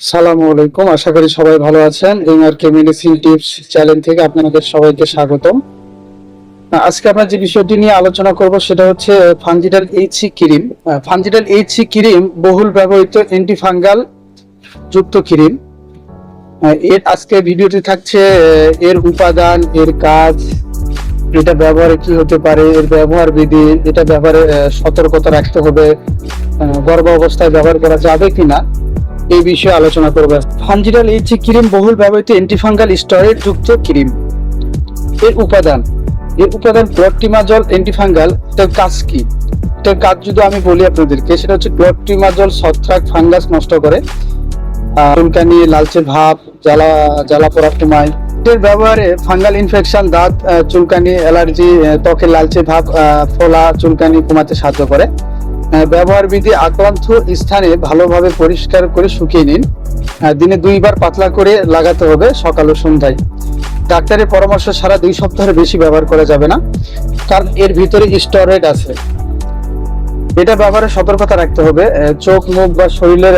সালামু আলাইকুম। আশা করি সবাই ভালো আছেন। এমআরকে মেডিসিন টিপস চ্যানেল থেকে আপনাদের সবাইকে স্বাগতম। আজকে আমরা যে বিষয়টি নিয়ে আলোচনা করব সেটা হচ্ছে Fungital HC cream Fungital HC cream বহুল ব্যবহৃত অ্যান্টিফাঙ্গাল যুক্ত ক্রিম এর আজকে ভিডিওটি থাকছে এর উপাদান, এর কাজ, এটা ব্যবহারে কি হতে পারে, এর ব্যবহার বিধি, এটা ব্যবহারে সতর্কতা রাখতে হবে। গর্ভ অবস্থায় ব্যবহার করা যাবে কিনা? এই বিষয়ে আলোচনা করবে। ফানজিটাল এইচসি ক্রিম বহুল ব্যবহৃত অ্যান্টিফাঙ্গাল স্টেরয়েড যুক্ত ক্রিম। এর উপাদান এর উপাদান ক্লোট্রিমাজল অ্যান্টিফাঙ্গাল এটার কাজ কি? এটার কাজ যদি আমি বলি আপনাদেরকে, সেটা হচ্ছে ক্লোট্রিমাজল ছত্রাক ফাঙ্গাস নষ্ট করে চুলকানি, লালচে ভাব, জ্বালা জ্বালা পোড়া কমায় এর ব্যবহারে ফাঙ্গাল ইনফেকশন দাঁত চুলকানি অ্যালার্জি ত্বকের লালচে ভাব ফোলা, চুলকানি কমাতে সাহায্য করে। ব্যবহার বিধি আক্রান্ত স্থানে ভালোভাবে পরিষ্কার করে শুকিয়ে নিন। দিনে দুইবার পাতলা করে লাগাতে হবে সকাল ও সন্ধ্যায়। ডাক্তারের পরামর্শ সারা দুই সপ্তাহের বেশি ব্যবহার করা যাবে না, কারণ এর ভিতরে স্টেরয়েড আছে। এটা ব্যবহারে সতর্কতা রাখতে হবে। চোখ, মুখ বা শরীরের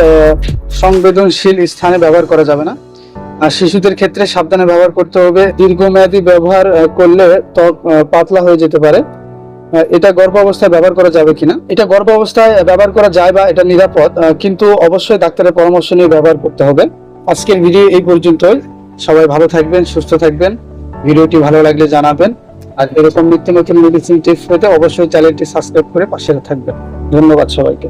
সংবেদনশীল স্থানে ব্যবহার করা যাবে না। আর শিশুদের ক্ষেত্রে সাবধানে ব্যবহার করতে হবে। দীর্ঘমেয়াদী ব্যবহার করলে ত্বক পাতলা হয়ে যেতে পারে। এটা গর্ভ অবস্থায় ব্যবহার করা যাবে কিনা? এটা গর্ভ অবস্থায় ব্যবহার করা যায় বা এটা নিরাপদ কিন্তু অবশ্যই ডাক্তারের পরামর্শ নিয়ে ব্যবহার করতে হবে। আজকের ভিডিও এই পর্যন্তই। সবাই ভালো থাকবেন, সুস্থ থাকবেন। ভিডিওটি ভালো লাগলে জানাবেন। আর এরকম নিত্য নতুন মেডিসিন টিপস পেতে অবশ্যই চ্যানেলটি সাবস্ক্রাইব করে পাশে থাকবেন। ধন্যবাদ সবাইকে।